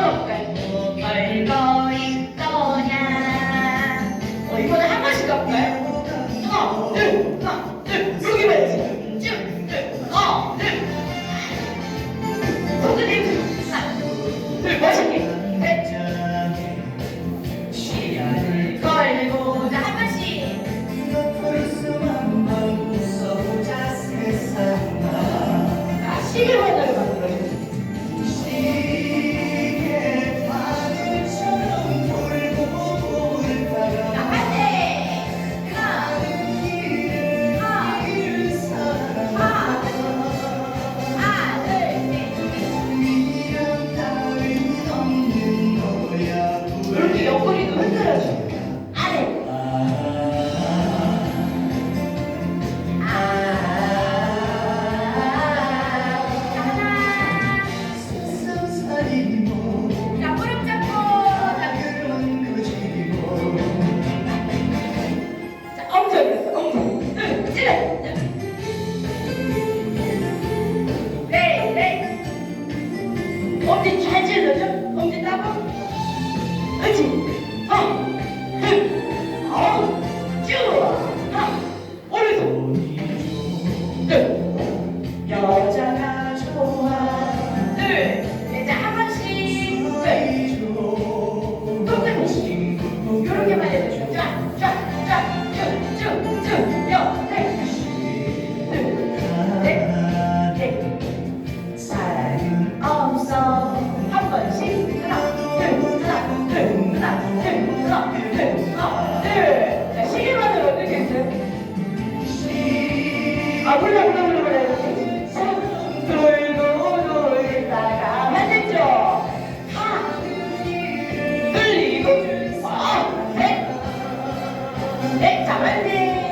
가 네. 하나, 둘, 자, 시계만을 어떻게 했어요? 아, 몰라, 몰라, 몰라, 몰라. 돌고 돌다가 만났죠? 하나, 둘리고 와, 넷, 넷, 잡았네.